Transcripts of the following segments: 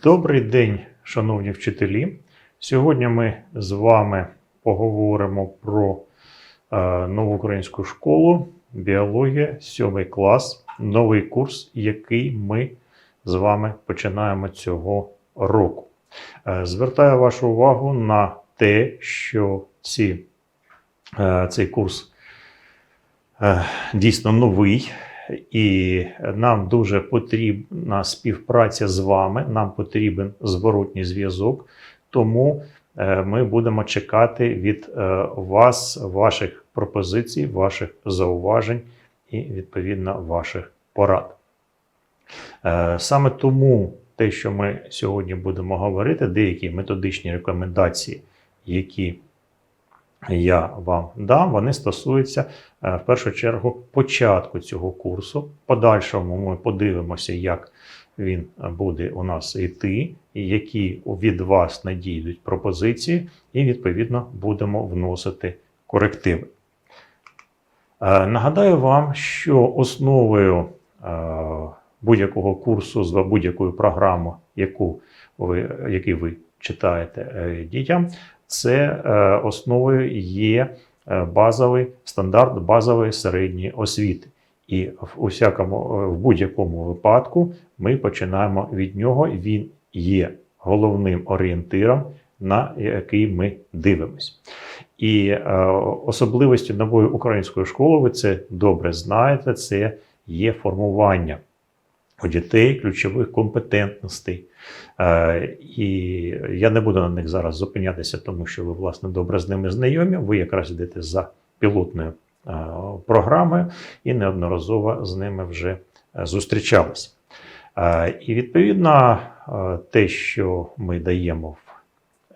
Добрий день, шановні вчителі. Сьогодні ми з вами поговоримо про е, нову українську школу, біологія, 7 клас, новий курс, який ми з вами починаємо цього року. Е, звертаю вашу увагу на те, що ці, е, цей курс дійсно новий. І нам дуже потрібна співпраця з вами, нам потрібен зворотній зв'язок. Тому е, ми будемо чекати від е, вас, ваших пропозицій, ваших зауважень і, відповідно, ваших порад. Е, Саме тому те, що ми сьогодні будемо говорити, деякі методичні рекомендації, які я вам дам, вони стосуються е, в першу чергу початку цього курсу. Подальшому ми подивимося, як він буде у нас йти, які від вас надійдуть пропозиції, і відповідно будемо вносити корективи. Е, Нагадаю вам, що основою е, будь-якого курсу з будь-якою програмою, яку ви, який ви читаєте дітям, це е, основою є е, базовий стандарт базової середньої освіти. І в усякому, е, в будь-якому випадку ми починаємо від нього. Він є головним орієнтиром, на який ми дивимось. І е, особливості нової української школи, ви це добре знаєте, це є формування у дітей ключових компетентностей. Е, І я не буду на них зараз зупинятися, тому що ви, власне, добре з ними знайомі. Ви якраз йдете за пілотною е, програмою і неодноразово з ними вже е, зустрічалися. Е, І відповідно те, що ми даємо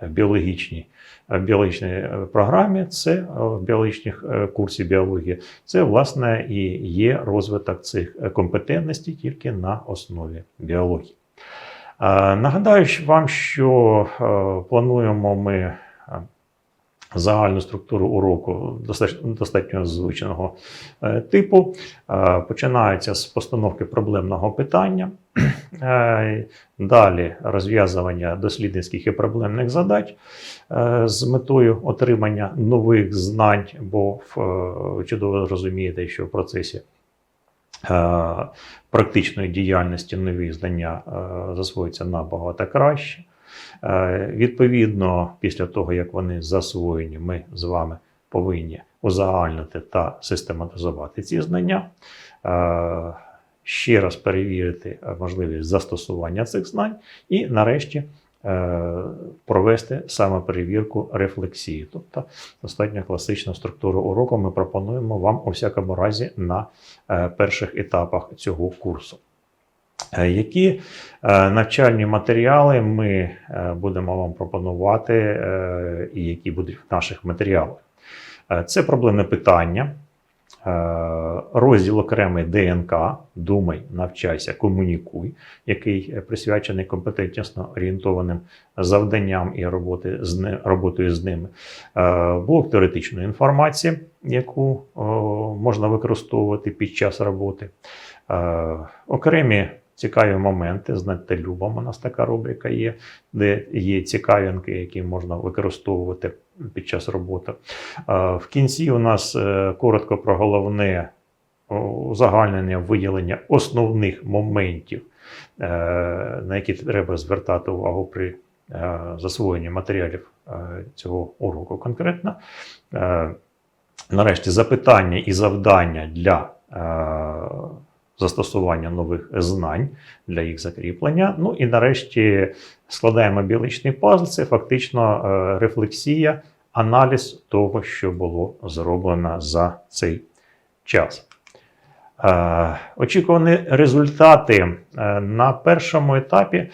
в біологічній біологічній програмі, це в біологічних курсі біології, це власне і є розвиток цих компетентностей тільки на основі біології. Е, Нагадаю вам, що е, плануємо ми е, загальну структуру уроку достатньо, звичного типу. Починається з постановки проблемного питання. Далі розв'язування дослідницьких і проблемних задач з метою отримання нових знань, бо чудово розумієте, що в процесі практичної діяльності нові знання е, засвоюються набагато краще. Е, Відповідно, після того, як вони засвоєні, ми з вами повинні узагальнити та систематизувати ці знання, е, ще раз перевірити е, можливість застосування цих знань, і нарешті е, провести самоперевірку рефлексії. Тобто достатньо класичну структуру уроку ми пропонуємо вам у всякому разі на е, перших етапах цього курсу. Е, Які навчальні матеріали ми будемо вам пропонувати, і які будуть в наших матеріалах? Це проблемне питання, розділ окремий ДНК, думай, навчайся, комунікуй, який е, присвячений компетентнісно орієнтованим завданням і роботи з роботою з ними. Е, Блок теоретичної інформації, яку можна використовувати під час роботи. Е, Окремі цікаві моменти. Знаєте, любом у нас така рубрика є, де є цікавинки, які можна використовувати під час роботи. В кінці у нас е, коротко про головне узагальнення виділення основних моментів, е, на які треба звертати увагу при е, засвоєнні матеріалів цього уроку конкретно. Нарешті запитання і завдання для застосування нових знань для їх закріплення. Ну і нарешті складаємо біологічний пазл. Це фактично е, рефлексія, аналіз того, що було зроблено за цей час. Е, Очікувані результати е, на першому етапі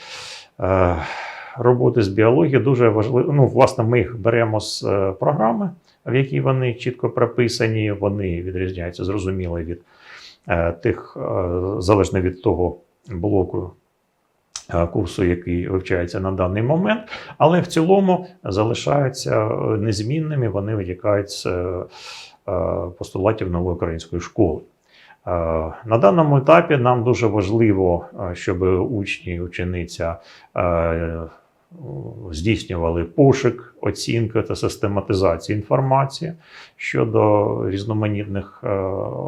роботи з біології дуже важливі. Ну, власне, ми їх беремо з програми, в якій вони чітко прописані. Вони відрізняються зрозуміло від тих, е, залежно від того блоку е, курсу, який вивчається на даний момент, але в цілому залишаються е, незмінними, вони витікають з е, е, постулатів нової української школи. На даному етапі нам дуже важливо, е, щоб учні учениця е, здійснювали пошук, оцінку та систематизацію інформації щодо різноманітних е,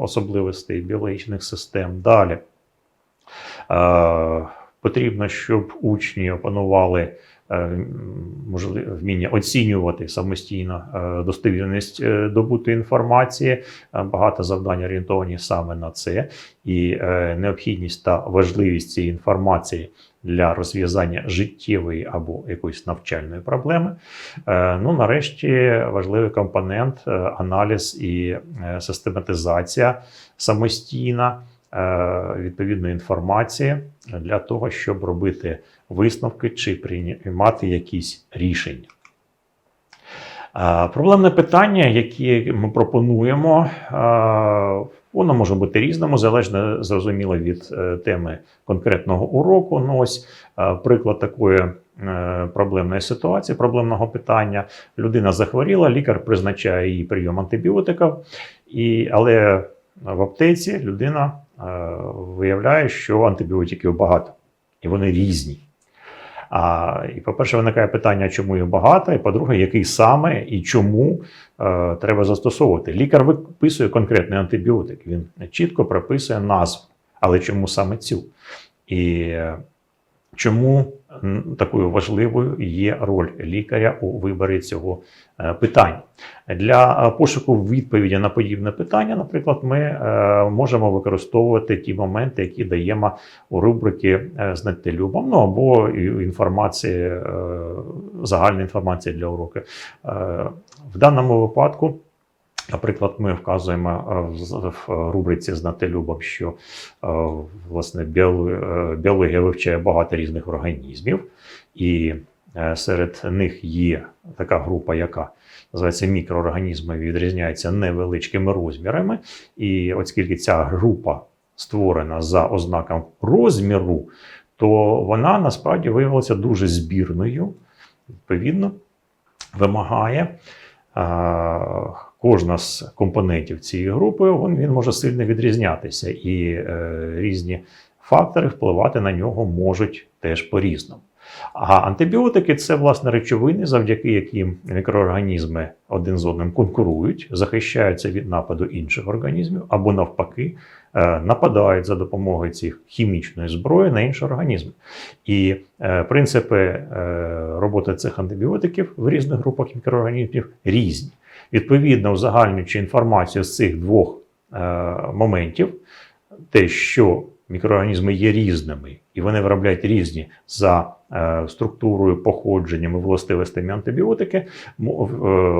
особливостей біологічних систем. Далі е, потрібно, щоб учні опанували вміння оцінювати самостійно е, достовірність е, добутої інформації. Е, Багато завдань орієнтовані саме на це, і е, необхідність та важливість цієї інформації для розв'язання життєвої або якоїсь навчальної проблеми. Е, Ну, нарешті, важливий компонент е, аналіз і е, систематизація самостійна е, відповідної інформації для того, щоб робити висновки чи приймати якісь рішення. Проблемне питання, яке ми пропонуємо, воно може бути різному, залежно зрозуміло від е, теми конкретного уроку. Ну, ось приклад такої е, проблемної ситуації, проблемного питання. Людина захворіла, лікар призначає їй прийом антибіотиків, і, але в аптеці людина е, виявляє, що антибіотиків багато, і вони різні. А, і, по-перше, виникає питання, чому їх багато, і по-друге, який саме і чому е, треба застосовувати. Лікар виписує конкретний антибіотик, він чітко прописує назву, але чому саме цю? І е, чому такою важливою є роль лікаря у виборі цього е, питання? Для е, пошуку відповіді на подібне питання, наприклад, ми е, можемо використовувати ті моменти, які даємо у рубрики «Знати любом», ну або інформації, загальна інформація для уроку. Е, В даному випадку. Наприклад, ми вказуємо е, в рубриці Знати любом, що е, власне е, біологія вивчає багато різних організмів, і серед них є така група, яка називається мікроорганізми, відрізняється невеличкими розмірами. І оскільки ця група створена за ознаком розміру, то вона насправді виявилася дуже збірною. Відповідно, вимагає кожна з компонентів цієї групи, він, він може сильно відрізнятися, і е, різні фактори впливати на нього можуть теж по-різному. А антибіотики це власне речовини, завдяки яким мікроорганізми один з одним конкурують, захищаються від нападу інших організмів або навпаки е, нападають за допомогою цих хімічної зброї на інші організми. І е, принципи е, роботи цих антибіотиків в різних групах мікроорганізмів різні. Відповідно, узагальнюючи інформацію з цих двох е, моментів, те, що мікроорганізми є різними, і вони виробляють різні за е, структурою, походженням і властивостями антибіотики, е,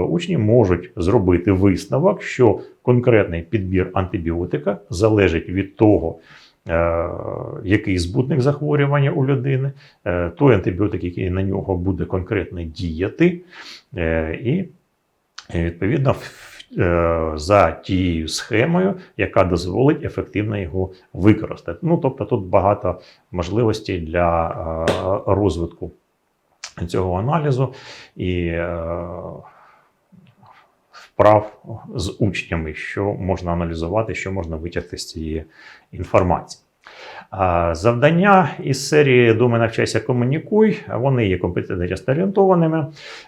учні можуть зробити висновок, що конкретний підбір антибіотика залежить від того, е, який збутник захворювання у людини, е, той антибіотик, який на нього буде конкретно діяти, е, і відповідно е, за тією схемою, яка дозволить ефективно його використати. Ну тобто тут багато можливостей для е, розвитку цього аналізу і е, вправ з учнями, що можна аналізувати, що можна витягти з цієї інформації. Завдання із серії Думай, навчайся, комунікуй. Вони є компетентнісно орієнтованими,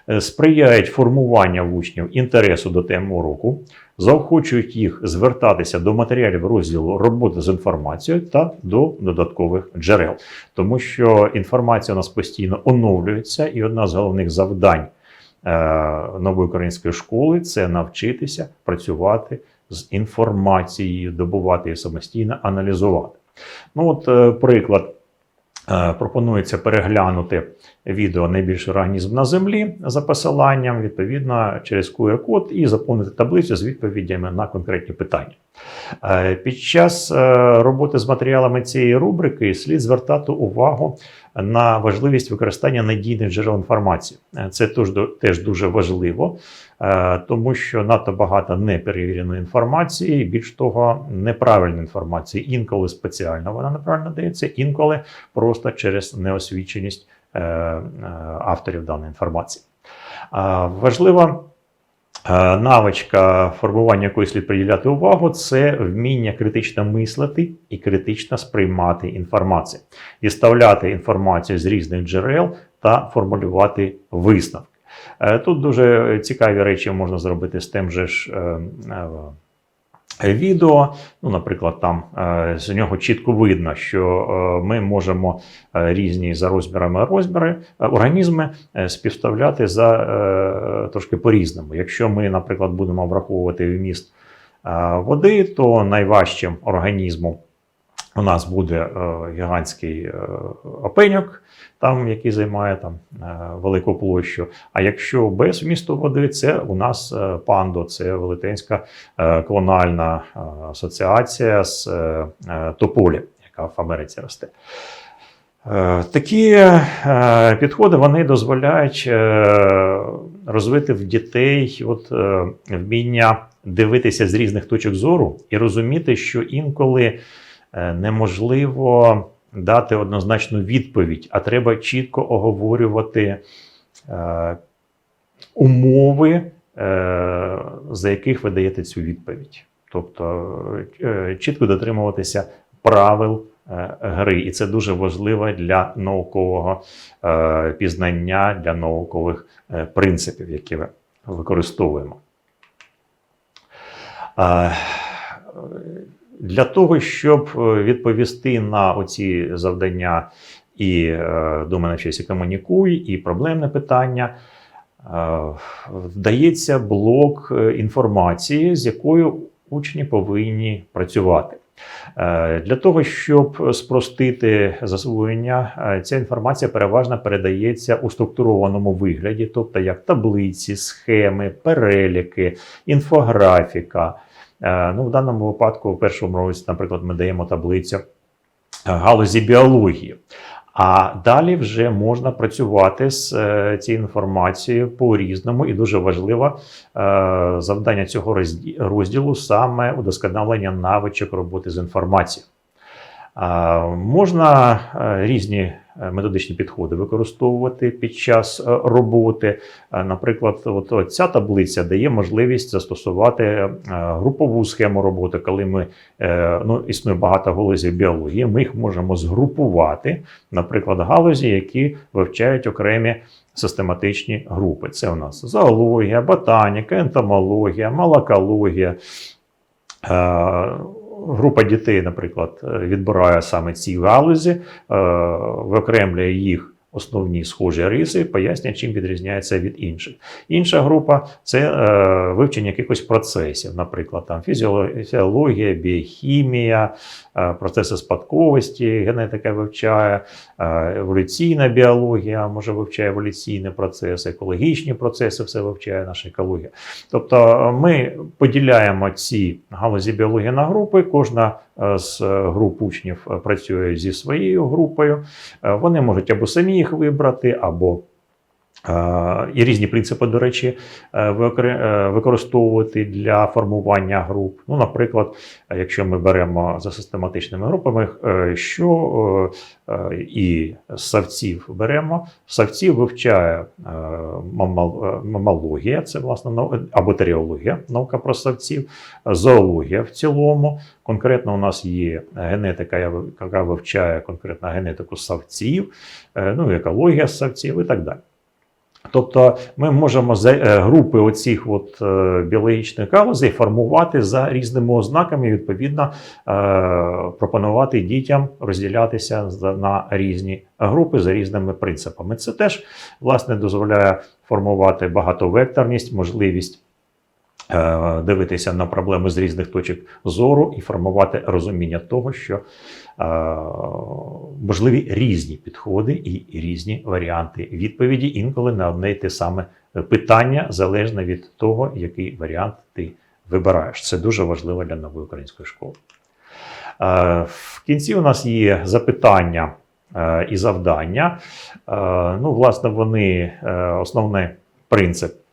е, сприяють формуванню в учнів інтересу до теми уроку, заохочують їх звертатися до матеріалів розділу роботи з інформацією та до додаткових джерел, тому що інформація у нас постійно оновлюється, і одна з головних завдань е, нової української школи це навчитися працювати з інформацією, добувати її самостійно, аналізувати. Ну, от е, приклад. Е, Пропонується переглянути відео найбільший організм на землі за посиланням, відповідно, через QR-код і заповнити таблицю з відповідями на конкретні питання. Е, Під час роботи з матеріалами цієї рубрики слід звертати увагу на важливість використання надійних джерел інформації. Це теж, дуже важливо, тому що надто багато неперевіреної інформації, більш того, неправильної інформації. Інколи спеціально вона неправильно дається, інколи просто через неосвіченість е, е, авторів даної інформації. А, Важливо Е, Навичка формування якої слід приділяти увагу це вміння критично мислити і критично сприймати інформацію, діставляти інформацію з різних джерел та формулювати висновки. Е, Тут дуже цікаві речі можна зробити з тим же ж е, е, відео. Ну, наприклад, там з нього чітко видно, що ми можемо різні за розмірами розміри організми співставляти за трошки по-різному. Якщо ми, наприклад, будемо враховувати вміст води, то найважчим організмом у нас буде е, гігантський е, опеньок, там, який займає там, е, велику площу. А якщо без вмісту води, це у нас е, пандо, це велетенська е, клональна е, асоціація з е, е, тополі, яка в Америці росте. Е, Такі е, підходи вони дозволяють е, розвити в дітей от, е, вміння дивитися з різних точок зору і розуміти, що інколи неможливо дати однозначну відповідь, а треба чітко оговорювати е, умови, е, за яких ви даєте цю відповідь. Тобто е, чітко дотримуватися правил е, гри, і це дуже важливо для наукового е, пізнання, для наукових е, принципів, які ми використовуємо. Для того, щоб е, відповісти на оці завдання і до мене щось комунікуй, і проблемне питання, е, вдається блок е, інформації, з якою учні повинні працювати. Для того, щоб спростити засвоєння, ця інформація переважно передається у структурованому вигляді, тобто як таблиці, схеми, переліки, інфографіка. Е, Ну, в даному випадку, в першому році, наприклад, ми даємо таблицю е, галузі біології. А далі вже можна працювати з е, цією інформацією по-різному, і дуже важливо е, завдання цього розділу саме удосконалення навичок роботи з інформацією. Можна е, різні е, методичні підходи використовувати під час е, роботи. Наприклад, от, ця таблиця дає можливість застосувати групову схему роботи, коли ми ну, існує багато галузів біології, ми їх можемо згрупувати, наприклад, галузі, які вивчають окремі систематичні групи. Це у нас зоологія, ботаніка, ентомологія, малакологія. Група дітей, наприклад, е, відбирає саме ці галузі, е, виокремлює їх основні схожі риси, пояснює, чим відрізняється від інших. Інша група це е, вивчення якихось процесів, наприклад, там фізіологія, біохімія, е, процеси спадковості, генетика вивчає, е, еволюційна біологія може вивчає еволюційні процеси, екологічні процеси, все вивчає наша екологія. Тобто е, ми поділяємо ці галузі біології на групи. Кожна з е, груп учнів е, працює зі своєю групою. Е, Вони можуть або самі їх вибрати, або е, і різні принципи, до речі, е, е, використовувати для формування груп. Ну, наприклад, якщо ми беремо за систематичними групами, е, що і савців беремо, савців вивчає мамологія, це власне або теріологія, наука про савців, зоологія в цілому. Конкретно у нас є генетика, яка вивчає конкретно генетику савців, ну, екологія савців і так далі. Тобто ми можемо за е, групи оцих от е, біологічних галузей формувати за різними ознаками, відповідно е, пропонувати дітям розділятися на різні групи за різними принципами. Це теж власне дозволяє формувати багатовекторність, можливість дивитися на проблеми з різних точок зору і формувати розуміння того, що е, можливі різні підходи і різні варіанти відповіді, інколи на одне й те саме питання, залежно від того, який варіант ти вибираєш. Це дуже важливо для нової української школи. Е, В кінці у нас є запитання е, і завдання. Е, Ну, власне, вони е, основний принцип.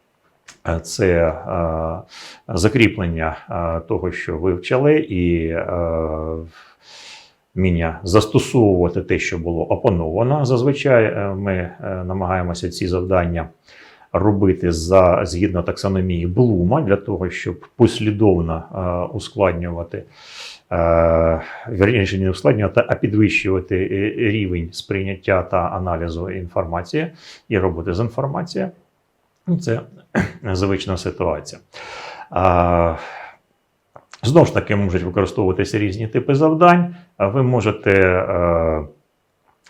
Е, Це е, закріплення е, того, що вивчали, і вміння застосовувати те, що було опановано. Зазвичай ми намагаємося ці завдання робити за згідно таксономії Блума для того, щоб послідовно ускладнювати. Вірніше, не ускладнювати, а підвищувати рівень сприйняття та аналізу інформації і роботи з інформацією. Ну, Це звична ситуація. А, Знову ж таки, можуть використовуватися різні типи завдань. Ви можете е,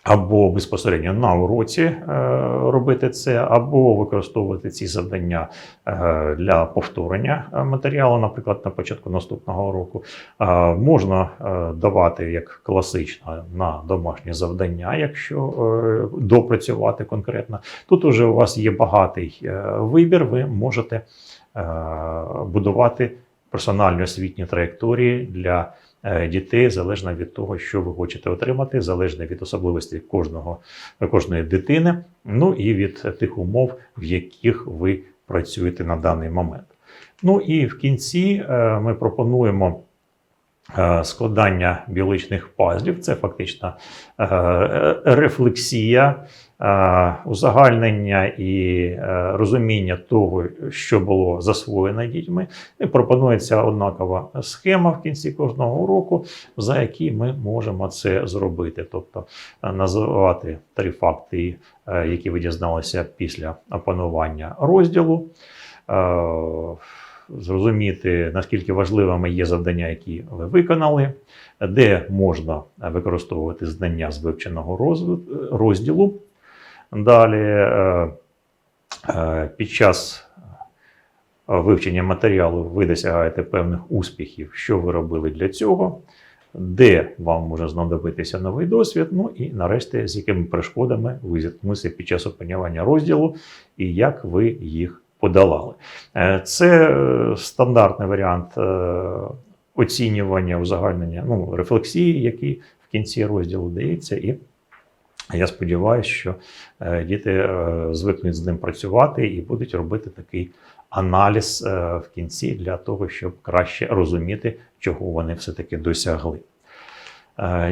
або безпосередньо на уроці е, робити це, або використовувати ці завдання е, для повторення е, матеріалу, наприклад, на початку наступного року. Можна давати як класично на домашні завдання, якщо допрацювати конкретно. Тут уже у вас є багатий вибір, ви можете будувати персональні освітні траєкторії для дітей залежно від того, що ви хочете отримати, залежно від особливостей кожного, кожної дитини, ну і від тих умов, в яких ви працюєте на даний момент. Ну і в кінці е, ми пропонуємо. е, Складання біологічних пазлів це фактично е, е, рефлексія, е, узагальнення і е, розуміння того, що було засвоєно дітьми. І пропонується однакова схема в кінці кожного уроку, за які ми можемо це зробити. Тобто е, називати три факти, е, які ви дізналися після опанування розділу. е, Зрозуміти, наскільки важливими є завдання, які ви виконали, де можна використовувати знання з вивченого роз- розділу. Далі, е, е, під час вивчення матеріалу ви досягаєте певних успіхів, що ви робили для цього, де вам може знадобитися новий досвід. Ну і нарешті, з якими перешкодами ви зіткнулися під час опанювання розділу і як ви їх подолали. Е, Це стандартний варіант оцінювання, узагальнення, ну, рефлексії, який в кінці розділу дається. І я сподіваюся, що е, діти е, звикнуть з ним працювати і будуть робити такий аналіз е, в кінці для того, щоб краще розуміти, чого вони все-таки досягли.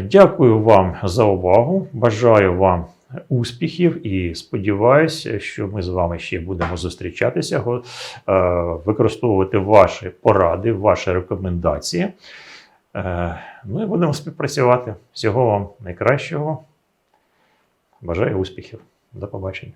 Дякую вам за увагу. Бажаю вам успіхів і сподіваюся, що ми з вами ще будемо зустрічатися, використовувати ваші поради, ваші рекомендації. Е, Ну будемо співпрацювати. Всього вам найкращого. Бажаю успіхів. До побачення.